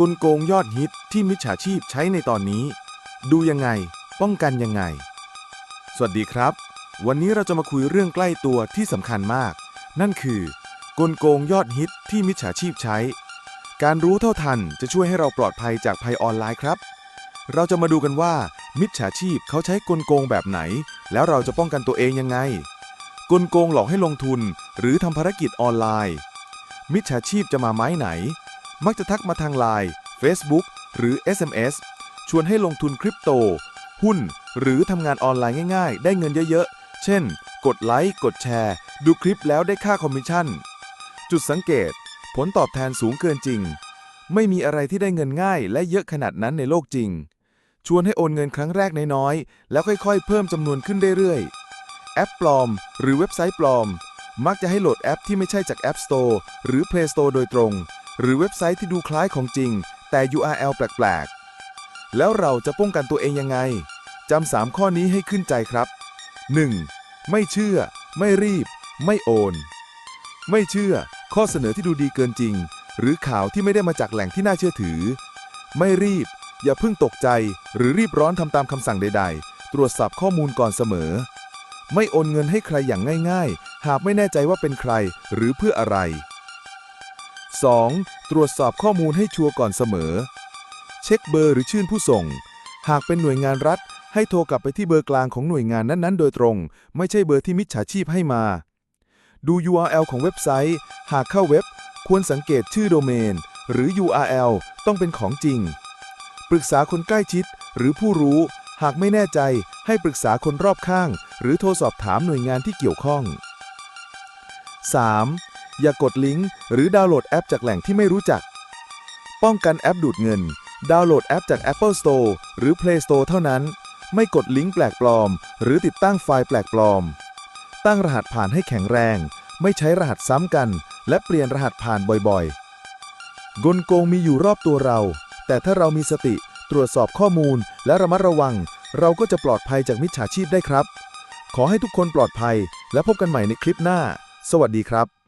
กลโกงยอดฮิตที่มิจฉาชีพใช้ในตอนนี้ ดูยังไง ป้องกันยังไง สวัสดีครับ วันนี้เราจะมาคุยเรื่องใกล้ตัวที่สำคัญมาก นั่นคือ กลโกงยอดฮิตที่มิจฉาชีพใช้ การรู้เท่าทันจะช่วยให้เราปลอดภัยจากภัยออนไลน์ครับ เราจะมาดูกันว่า มิจฉาชีพเขาใช้กลโกงแบบไหน แล้วเราจะป้องกันตัวเองยังไง กลโกงหลอกให้ลงทุน หรือทำภารกิจออนไลน์ มิจฉาชีพจะมาไม้ไหน มักจะทักมาทางไลน์ Facebook หรือ SMS ชวนให้ลงทุนคริปโต หุ้น หรือทำงานออนไลน์ง่ายๆ ได้เงินเยอะๆ เช่น กดไลค์ กดแชร์ ดูคลิปแล้วได้ค่าคอมมิชชั่น จุดสังเกต ผลตอบแทนสูงเกินจริง ไม่มีอะไรที่ได้เงินง่ายและเยอะขนาดนั้นในโลกจริง ชวนให้โอนเงินครั้งแรกน้อยๆ แล้วค่อยๆ เพิ่มจำนวนขึ้นเรื่อยๆ แอปปลอม หรือเว็บไซต์ปลอม มักจะให้โหลดแอปที่ไม่ใช่จาก App Store หรือ Play Store โดยตรง หรือเว็บไซต์ที่ดูคล้ายของจริง แต่ URL แปลกๆ แล้วเราจะป้องกันตัวเองยังไงจำสามข้อนี้ให้ขึ้นใจครับ 1. ไม่เชื่อ ไม่รีบ ไม่โอน ไม่เชื่อ ข้อเสนอที่ดูดีเกินจริง หรือข่าวที่ไม่ได้มาจากแหล่งที่น่าเชื่อถือ ไม่รีบ อย่าเพิ่งตกใจ หรือรีบร้อนทำตามคำสั่งใด ๆ ตรวจสอบข้อมูลก่อนเสมอ ไม่โอนเงินให้ใครอย่างง่าย ๆ หากไม่แน่ใจว่าเป็นใคร หรือเพื่ออะไร 2. ตรวจสอบข้อมูลให้ชัวร์ก่อนเสมอ เช็คเบอร์หรือชื่อผู้ส่ง หากเป็นหน่วยงานรัฐ ให้โทรกลับไปที่เบอร์กลางของหน่วยงานนั้นๆ โดยตรง ไม่ใช่เบอร์ที่มิจฉาชีพให้มา ดู URL ของเว็บไซต์ หากเข้าเว็บ ควรสังเกตชื่อโดเมน หรือ URL ต้องเป็นของจริง ปรึกษาคนใกล้ชิด หรือผู้รู้ หากไม่แน่ใจ ให้ปรึกษาคนรอบข้าง หรือโทรสอบถามหน่วยงานที่เกี่ยวข้อง 3. อย่ากดลิงก์หรือดาวน์โหลดแอปจากแหล่งที่ไม่รู้จัก ป้องกันแอปดูดเงิน ดาวน์โหลดแอปจาก Apple Store หรือ Play Store เท่านั้น ไม่กดลิงก์แปลกปลอม หรือติดตั้งไฟล์แปลกปลอม ตั้งรหัสผ่านให้แข็งแรง ไม่ใช้รหัสซ้ำกัน และเปลี่ยนรหัสผ่านบ่อยๆ กลโกงมีอยู่รอบตัวเรา แต่ถ้าเรามีสติตรวจสอบข้อมูลและระมัดระวัง เราก็จะปลอดภัยจากมิจฉาชีพได้ครับ ขอให้ทุกคนปลอดภัยและพบกันใหม่ในคลิปหน้า สวัสดีครับ